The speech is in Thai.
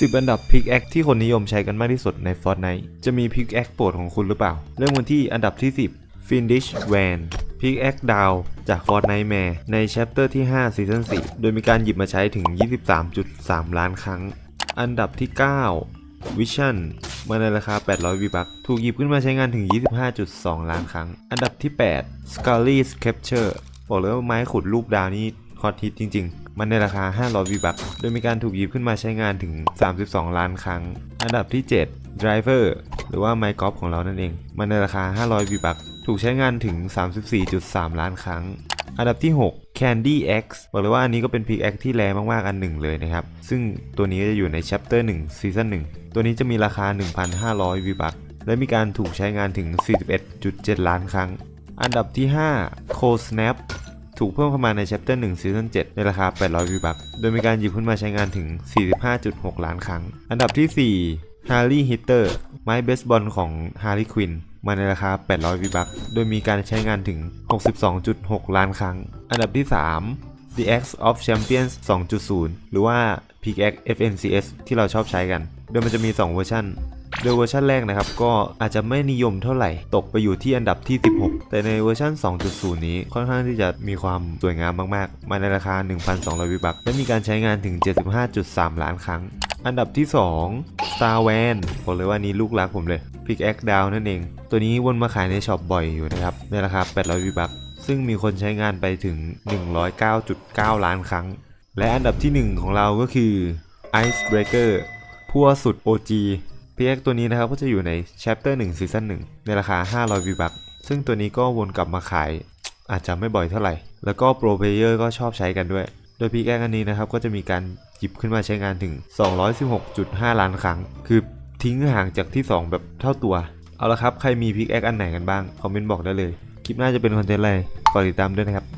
10 อันดับพิกแอคที่คนนิยมใช้กันมากที่สุดใน Fortnite จะมีพิกแอคโปรดของคุณหรือเปล่า เริ่มกันที่อันดับที่ 10 Finish Van พิกแอคดาวจาก Fortnite m a r e ใน Chapter ที่5 Season 4โดยมีการหยิบมาใช้ถึง 23.3 ล้านครั้ง อันดับที่ 9 Vision มาในราคา 800 v b u c k ถูกหยิบขึ้นมาใช้งานถึง 25.2 ล้านครั้ง อันดับที่ 8 Scully Capture บอกเลยว่าไม้ขุดรูปดาวนี่ฮอตฮิตจริง มันในราคา 500 v b u c k โดยมีการถูกหยิบขึ้นมาใช้งานถึง 32 ล้านครั้ง อันดับที่ 7 Driver หรือว่าไมค์กอล์ฟของเรานั่นเอง มันในราคา 500 v b u c k ถูกใช้งานถึง 34.3 ล้านครั้ง อันดับที่ 6 Candy X บอกเลยว่าอันนี้ก็เป็นพิกแอคที่แรงมาก ๆ อันหนึ่งเลยนะครับ ซึ่งตัวนี้ก็จะอยู่ใน Chapter 1 Season 1 ตัวนี้จะมีราคา 1,500 v b u c k และมีการถูกใช้งานถึง 41.7 ล้านครั้ง อันดับที่ 5 Cold Snap ถูกเพิ่มเข้ามาใน Chapter 1 Season 7 ในราคา 800 v b u c k โดยมีการหยิบขึ้นมาใช้งานถึง 45.6 ล้านครั้ง อันดับที่ 4 Harley Hitter ไม้เบสบอลของ Harley Quinn มาในราคา 800 v b u c k โดยมีการใช้งานถึง 62.6 ล้านครั้ง อันดับที่ 3 The X of Champions 2.0 หรือว่า Pickaxe FNCS ที่เราชอบใช้กัน โดยมันจะมี 2 เวอร์ชัน โดยเวอร์ชันแรกนะครับก็อาจจะไม่นิยมเท่าไหร่ ตกไปอยู่ที่อันดับที่ 16 แต่ในเวอร์ชัน2.0 นี้ค่อนข้างที่จะมีความสวยงามมากๆ มาในราคา 1,200 วิบักและมีการใช้งานถึง 75.3 ล้านครั้ง อันดับที่ 2 Star Van บอกเลยว่านี้ลูกรักผมเลย Pickaxe Down นั่นเอง ตัวนี้วนมาขายในช็อปบ่อยอยู่นะครับ ในราคา 800 วิบักซึ่งมีคนใช้งานไปถึง 109.9 ล้านครั้ง และอันดับทีหนึ่1 ของเราก็คือ Icebreaker พัวสุด OG พีเอ็กตัวนี้นะครับก็จะอยู่ใน Chapter 1 Season 1 ในราคา 500 v b u c k ซึ่งตัวนี้ก็วนกลับมาขาย อาจจะไม่บ่อยเท่าไหร่ แล้วก็โปรเพลเยอร์ก็ชอบใช้กันด้วย โดยพีแอคอันนี้นะครับก็จะมีการหยิบขึ้นมาใช้งานถึง 216.5 ล้านครั้ง คือทิ้งห่างจากที่ 2 แบบเท่าตัว เอาละครับ ใครมีพิกแอคอันไหนกันบ้าง คอมเมนต์บอกได้เลย คลิปหน้าจะเป็นคอนเทนต์อะไรฝากติดตามด้วยนะครับ